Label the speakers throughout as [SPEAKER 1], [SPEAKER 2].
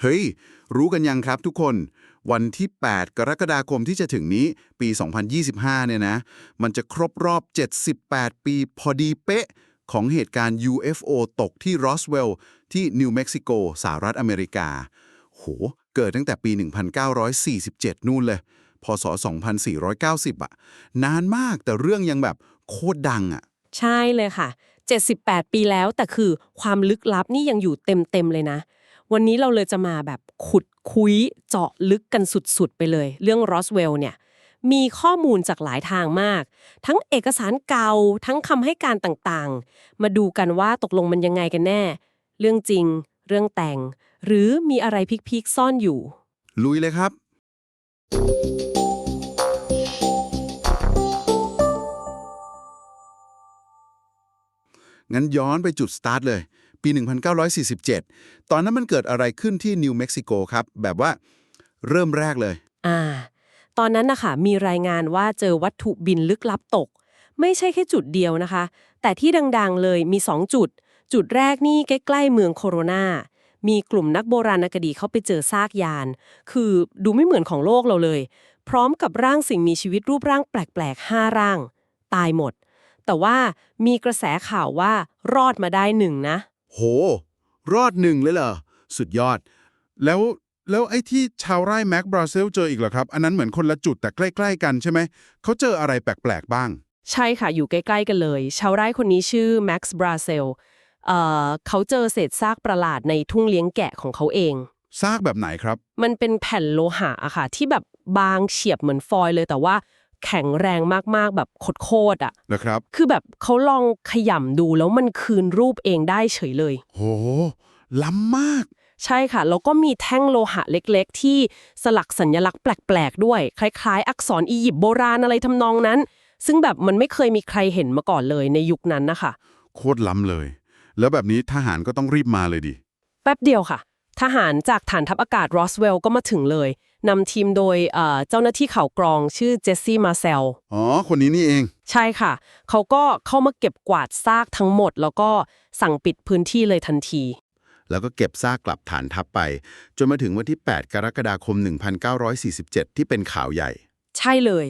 [SPEAKER 1] เฮ้ย รู้กันยังครับทุกคน วันที่ 8 กรกฎาคมที่จะถึงนี้ปี 2025 เนี่ยนะ มันจะครบรอบ 78 ปีพอดีเป๊ะ ของเหตุการณ์ UFO ตกที่รอสเวลล์ที่นิวเม็กซิโกสหรัฐอเมริกา โห เกิดตั้งแต่ปี 1947 นู่นเลย พศ 2490 อะนานมากแต่เรื่องยังแบบโคตรดังอะ
[SPEAKER 2] ใช่เลยค่ะ 78 ปีแล้วแต่คือความลึกลับนี่ยังอยู่เต็มๆเลยนะ วันนี้เราเลยจะมาแบบขุดคุยเจาะลึกกันสุดๆ ไปเลย เรื่องรอสเวลล์เนี่ยมีข้อมูลจากหลายทางมาก ทั้งเอกสารเก่าทั้งคำให้การต่างๆ มาดูกันว่าตกลงมันยังไงกันแน่ เรื่องจริง เรื่องแต่ง หรือมีอะไรพิกๆซ่อนอยู่
[SPEAKER 1] ลุยเลยครับ งั้นย้อนไปจุดสตาร์ทเลย ปี 1947 ตอนนั้นมันเกิดอะไรขึ้นที่นิวเม็กซิโกครับ แบบว่าเริ่มแรกเลย
[SPEAKER 2] อ่า ตอนนั้นนะคะมีรายงานว่าเจอวัตถุบินลึกลับตก ไม่ใช่แค่จุดเดียวนะคะ แต่ที่ดังๆเลยมี 2 จุด จุดแรกนี่ใกล้ๆเมืองโคโรนามีกลุ่มนักโบราณคดีเขาไปเจอซากยาน คือดูไม่เหมือนของโลกเราเลย พร้อมกับร่างสิ่งมีชีวิตรูปร่างแปลกๆ5ร่าง ตายหมด แต่ว่ามีกระแสข่าวว่ารอดมาได้หนึ่งนะ
[SPEAKER 1] โห รอดหนึ่งเลยเหรอ สุดยอด
[SPEAKER 3] แล้วแล้วไอ้ที่ชาวไร่แม็กบราเซลเจออีกเหรอครับ อันนั้นเหมือนคนละจุดแต่ใกล้ ๆ กันใช่ไหม เขาเจออะไรแปลก ๆ บ้าง
[SPEAKER 2] ใช่ค่ะ อยู่ใกล้ ๆ กันเลย ชาวไร่คนนี้ชื่อแม็กซ์บราเซลเอ่อเขาเจอเศษซากประหลาดในทุ่งเลี้ยงแกะของเขาเอง
[SPEAKER 3] ซากแบบไหนครับ
[SPEAKER 2] มันเป็นแผ่นโลหะอะค่ะที่แบบบางเฉียบเหมือนฟอยล์เลยแต่ว่า แข็งแรงมากๆแบบโคตรๆอะ
[SPEAKER 3] นะครับ
[SPEAKER 2] คือแบบเขาลองขยำดูแล้วมันคืนรูปเองได้เฉยเลย
[SPEAKER 3] โห ล้ำมาก
[SPEAKER 2] ใช่ค่ะ แล้วก็มีแท่งโลหะเล็กๆ ที่สลักสัญลักษณ์แปลกๆ ด้วย คล้ายๆ อักษรอียิปต์โบราณอะไรทำนองนั้น ซึ่งแบบมันไม่เคยมีใครเห็นมาก่อนเลยในยุคนั้นนะคะ
[SPEAKER 3] โคตรล้ำเลย แล้วแบบนี้ทหารก็ต้องรีบมาเลยดิ
[SPEAKER 2] แป๊บเดียวค่ะ ทหารจากฐานทัพอากาศรอสเวลล์ก็มาถึงเลย นำทีมโดยเอ่อเจ้าหน้าที่ข่าวกรองชื่อเจสซี่มาเซล
[SPEAKER 3] อ๋อ คนนี้นี่เอง
[SPEAKER 2] ใช่ค่ะ เขาก็เข้ามาเก็บกวาดซากทั้งหมด แล้วก็สั่งปิดพื้นที่เลยทันที
[SPEAKER 1] แล้วก็เก็บซากกลับฐานทัพไป จนมาถึงวันที่ 8 กรกฎาคม 1947 ที่เป็นข่าวใหญ่
[SPEAKER 2] ใช่เลย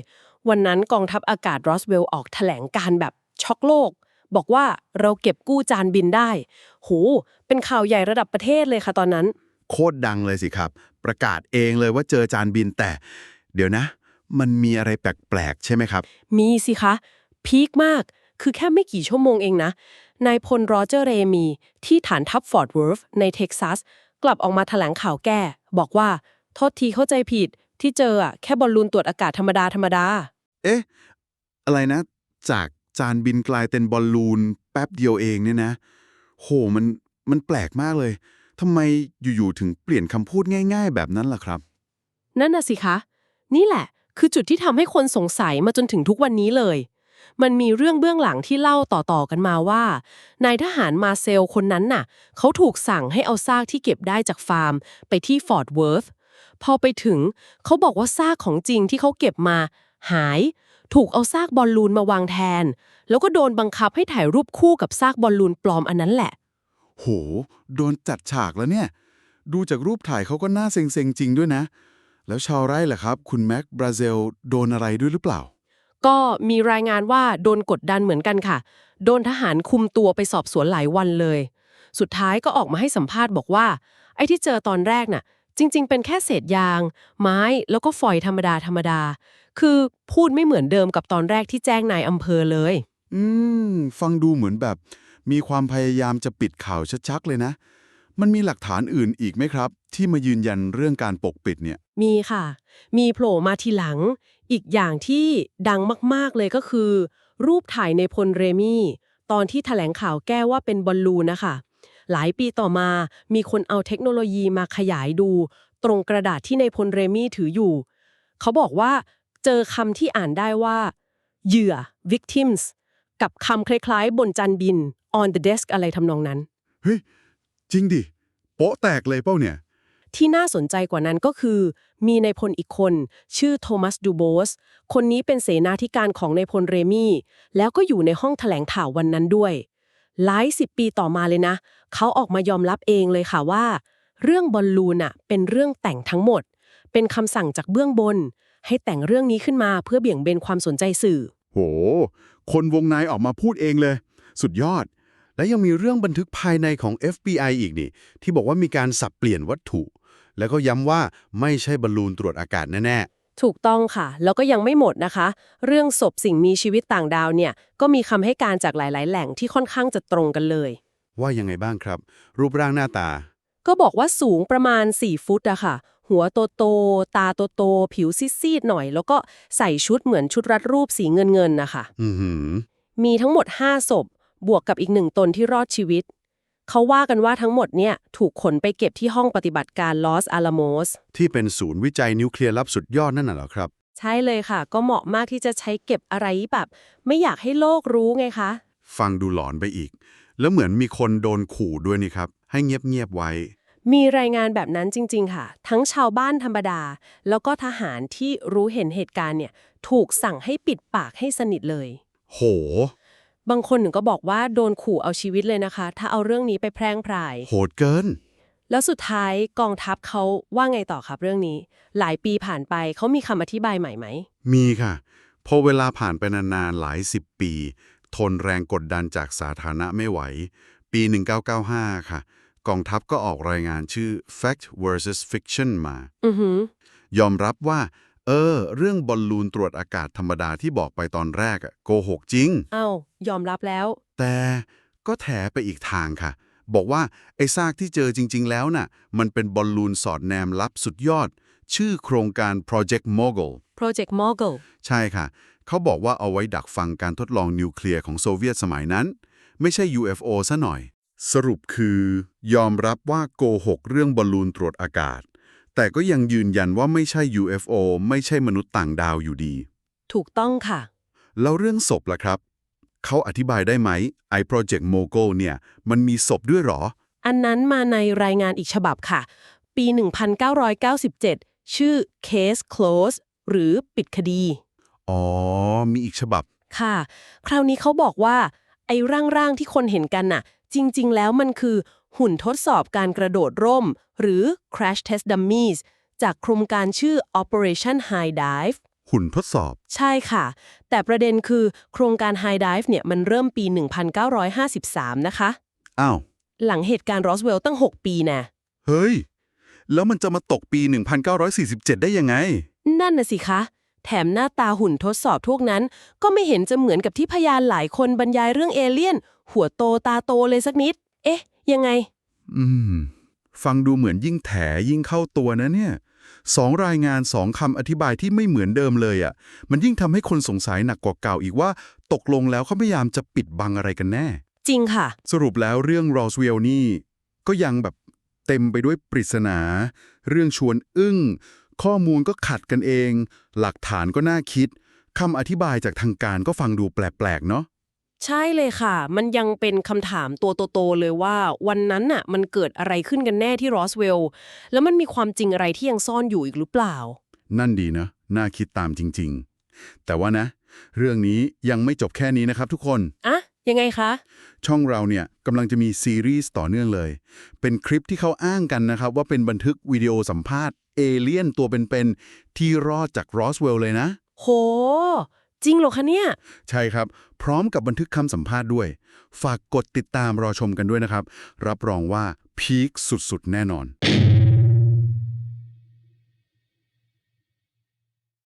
[SPEAKER 2] วันนั้นกองทัพอากาศรอสเวลล์ออกแถลงการแบบช็อกโลกบอกว่าเราเก็บกู้จานบินได้ โห เป็นข่าวใหญ่ระดับประเทศเลยค่ะตอนนั้น
[SPEAKER 1] โคตรดังเลยสิครับ ประกาศเองเลยว่าเจอจานบินแต่ เดี๋ยวนะ มันมีอะไรแปลกๆ ใช่ไหมครับ
[SPEAKER 2] มีสิคะ พีคมากคือแค่ไม่กี่ชั่วโมงเองนะ นายพลโรเจอร์เรมี ที่ฐานทัพฟอร์ดเวิร์ธในเท็กซัส กลับออกมาแถลงข่าวแก้ บอกว่า โทษทีเข้าใจผิด ที่เจออะแค่บอลลูนตรวจอากาศธรรมดา ธรรมดา
[SPEAKER 1] เอ๊ะ อะไรนะ จากจานบินกลายเป็นบอลลูนแป๊บเดียวเองเนี่ยนะ โหมันมันแปลกมากเลย ทำไมอยู่ๆถึงเปลี่ยนคำพูดง่าย ๆ แบบนั้นล่ะครับ
[SPEAKER 2] นั่นน่ะสิคะ นี่แหละ คือจุดที่ทำให้คนสงสัยมาจนถึงทุกวันนี้เลย มันมีเรื่องเบื้องหลังที่เล่าต่อๆกันมาว่านายทหารมาเซลคนนั้นน่ะ เขาถูกสั่งให้เอาซากที่เก็บได้จากฟาร์ม ไปที่ฟอร์ดเวิร์ธพอไปถึงเขาบอกว่าซากของจริงที่เขาเก็บมา หาย ถูกเอาซากบอลลูนมาวางแทน แล้วก็โดนบังคับให้ถ่ายรูปคู่กับซากบอลลูนปลอมอันนั้นแหละ
[SPEAKER 3] โห โดนจัดฉากแล้วเนี่ย ดูจากรูปถ่ายเขาก็น่าเซ็งๆ จริงด้วยนะ แล้วชาวไร่ล่ะครับ คุณแม็กบราเซลโดนอะไรด้วยหรือเปล่า
[SPEAKER 2] ก็มีรายงานว่าโดนกดดันเหมือนกันค่ะ โดนทหารคุมตัวไปสอบสวนหลายวันเลย สุดท้ายก็ออกมาให้สัมภาษณ์บอกว่า ไอ้ที่เจอตอนแรกน่ะ จริง ๆ เป็นแค่เศษยาง ไม้แล้วก็ฝอยธรรมดาธรรมดา คือพูดไม่เหมือนเดิมกับตอนแรกที่แจ้งนายอำเภอเลย
[SPEAKER 3] อืม ฟังดูเหมือนแบบ มีความพยายามจะปิดข่าวชักๆเลยนะ มันมีหลักฐานอื่นอีกไหมครับ ที่มายืนยันเรื่องการปกปิดเนี่ย
[SPEAKER 2] มีค่ะ มีโผล่มาทีหลัง อีกอย่างที่ดังมากๆเลยก็คือ รูปถ่ายในพลเรมี่ตอนที่แถลงข่าวแก้ว่าเป็นบอลลูนนะคะ หลายปีต่อมามีคนเอาเทคโนโลยีมาขยายดู ตรงกระดาษที่ในพลเรมี่ถืออยู่ เขาบอกว่าเจอคำที่อ่านได้ว่า เหยื่อ victims กับคำคล้ายๆ บนจานบิน on the desk อะไรทำนองนั้น
[SPEAKER 3] เฮ้ย จริงดิ โป๊ะแตกเลยเป้าเนี่ย
[SPEAKER 2] ที่น่าสนใจกว่านั้นก็คือ มีนายพลอีกคน ชื่อโทมัสดูโบส คนนี้เป็นเสนาธิการของนายพลเรมี่ แล้วก็อยู่ในห้องแถลงข่าววันนั้นด้วย หลายสิบปีต่อมาเลยนะ เขาออกมายอมรับเองเลยค่ะว่า เรื่องบอลลูนอะเป็นเรื่องแต่งทั้งหมด เป็นคำสั่งจากเบื้องบน ให้แต่งเรื่องนี้ขึ้นมาเพื่อเบี่ยงเบนความสนใจสื่อ
[SPEAKER 3] โห คนวงในออกมาพูดเองเลย สุดยอด และยังมีเรื่องบันทึกภายในของ FBI อีกนี่ ที่บอกว่ามีการสับเปลี่ยนวัตถุ แล้วก็ย้ำว่าไม่ใช่บอลลูนตรวจอากาศแน่
[SPEAKER 2] ถูกต้องค่ะ แล้วก็ยังไม่หมดนะคะ เรื่องศพสิ่งมีชีวิตต่างดาวเนี่ย ก็มีคำให้การจากหลาย ๆ แหล่งที่ค่อนข้างจะตรงกันเลย
[SPEAKER 3] ๆว่ายังไงบ้างครับ รูปร่างหน้าตา
[SPEAKER 2] ก็บอกว่าสูงประมาณ 4 ฟุตอะค่ะ หัวโตโตๆตาโตโตๆผิวซีดๆหน่อย แล้วก็ใส่ชุดเหมือนชุดรัดรูปสีเงินเงินๆนะคะ
[SPEAKER 3] อือหือ
[SPEAKER 2] มีทั้งหมด 5 ศพ บวกกับอีกหนึ่งตนที่รอดชีวิต เขาว่ากันว่าทั้งหมดเนี่ยถูกขนไปเก็บที่ห้องปฏิบัติการลอสอาลาโมส
[SPEAKER 3] ที่เป็นศูนย์วิจัยนิวเคลียร์ลับสุดยอดนั่นน่ะเหรอครับ
[SPEAKER 2] ใช่เลยค่ะ ก็เหมาะมากที่จะใช้เก็บอะไรแบบ ไม่อยากให้โลกรู้ไงคะ
[SPEAKER 3] ฟังดูหลอนไปอีก แล้วเหมือนมีคนโดนขู่ด้วยนี่ครับ ให้เงียบๆไว้
[SPEAKER 2] มีรายงานแบบนั้นจริง ๆ ค่ะ ทั้งชาวบ้านธรรมดา แล้วก็ทหารที่รู้เห็นเหตุการณ์เนี่ยถูกสั่งให้ปิดปากให้สนิทเลย
[SPEAKER 3] โห
[SPEAKER 2] บางคนหนึ่งก็บอกว่าโดนขู่เอาชีวิตเลยนะคะ ถ้าเอาเรื่องนี้ไปแพร่งพราย
[SPEAKER 3] โหดเกิน
[SPEAKER 2] แล้วสุดท้ายกองทัพเขาว่าไงต่อครับเรื่องนี้ หลายปีผ่านไปเขามีคำอธิบายใหม่ไหม
[SPEAKER 3] มีค่ะ พอเวลาผ่านไปนานๆหลายสิบปี ทนแรงกดดันจากสาธารณะไม่ไหว ปี 1995 ค่ะ กองทัพก็ออกรายงานชื่อ Fact versus Fiction มา
[SPEAKER 2] อือหือ
[SPEAKER 3] ยอมรับว่า เออ เรื่องบอลลูนตรวจอากาศธรรมดาที่บอกไปตอนแรกอะโกหกจริง
[SPEAKER 2] เอ้ายอมรับแล้ว
[SPEAKER 3] แต่ก็แถไปอีกทางค่ะ บอกว่าไอ้ซากที่เจอจริง ๆ แล้วน่ะ มันเป็นบอลลูนสอดแนมลับสุดยอด ชื่อโครงการ Project Mogul
[SPEAKER 2] Project Mogul
[SPEAKER 3] ใช่ค่ะ เขาบอกว่าเอาไว้ดักฟังการทดลองนิวเคลียร์ของโซเวียตสมัยนั้น ไม่ใช่ UFO ซะหน่อย สรุปคือยอมรับว่าโกหกเรื่องบอลลูนตรวจอากาศ แต่ก็ยังยืนยันว่าไม่ใช่ UFO ไม่ใช่มนุษย์ต่างดาวอยู่ดี
[SPEAKER 2] ถูกต้องค่ะ
[SPEAKER 3] แล้วเรื่องศพล่ะครับ เขาอธิบายได้ไหมไอ้ Project Mogul เนี่ย มันมีศพด้วยเหรอ
[SPEAKER 2] อันนั้นมาในรายงานอีกฉบับค่ะ ปี 1997 ชื่อ Case Close หรือปิดคดี
[SPEAKER 3] อ๋อ มีอีกฉบับ
[SPEAKER 2] ค่ะ คราวนี้เขาบอกว่า ไอ้ร่างๆที่คนเห็นกันน่ะ จริง ๆ แล้วมันคือ หุ่นทดสอบการกระโดดร่ม หรือ Crash Test Dummies จากโครงการชื่อ Operation High Dive
[SPEAKER 3] หุ่นทดสอบ
[SPEAKER 2] ใช่ค่ะ แต่ประเด็นคือโครงการ High Dive เนี่ยมันเริ่มปี 1953 นะคะ
[SPEAKER 3] อ้าว
[SPEAKER 2] หลังเหตุการณ์รอสเวลตั้ง 6 ปีนะ
[SPEAKER 3] เฮ้ย แล้วมันจะมาตกปี 1947 ได้ยังไง
[SPEAKER 2] นั่นน่ะสิคะ แถมหน้าตาหุ่นทดสอบพวกนั้น ก็ไม่เห็นจะเหมือนกับที่พยานหลายคนบรรยายเรื่องเอเลี่ยน หัวโตตาโตเลยสักนิด เอ๊ะ ยังไง
[SPEAKER 3] อืม ฟังดูเหมือนยิ่งแถยิ่งเข้าตัวนะเนี่ยสองรายงานสองคำอธิบายที่ไม่เหมือนเดิมเลยอะ่ะ มันยิ่งทำให้คนสงสัยหนักกว่าเก่าอีกว่า ตกลงแล้วเขาพยายามจะปิดบังอะไรกันแน่
[SPEAKER 2] จริงค่ะ
[SPEAKER 3] สรุปแล้วเรื่องรอสเวลนี่ ก็ยังแบบเต็มไปด้วยปริศนา เรื่องชวนอึ้ง ข้อมูลก็ขัดกันเอง หลักฐานก็น่าคิดคำอธิบายจากทางการก็ฟังดูแปลกๆเนาะ
[SPEAKER 2] ใช่เลยค่ะ มันยังเป็นคำถามตัวโตๆเลยว่า วันนั้นน่ะมันเกิดอะไรขึ้นกันแน่ที่รอสเวลแล้วมันมีความจริงอะไรที่ยังซ่อนอยู่อีกหรือเปล่า
[SPEAKER 3] นั่นดีนะ น่าคิดตามจริง ๆ แต่ว่านะ เรื่องนี้ยังไม่จบแค่นี้นะครับทุกคน
[SPEAKER 2] อะ ยังไงคะ
[SPEAKER 3] ช่องเราเนี่ยกำลังจะมีซีรีส์ต่อเนื่องเลย เป็นคลิปที่เขาอ้างกันนะครับ ว่าเป็นบันทึกวิดีโอสัมภาษณ์เอเลี่ยนตัวเป็นๆที่รอดจากรอสเวลเลยนะ
[SPEAKER 2] โห จริงเหรอคะเนี่ย
[SPEAKER 3] ใช่ครับ พร้อมกับบันทึกคำสัมภาษณ์ด้วย ฝากกดติดตามรอชมกันด้วยนะครับ รับรองว่าพีคสุดๆ แน่นอน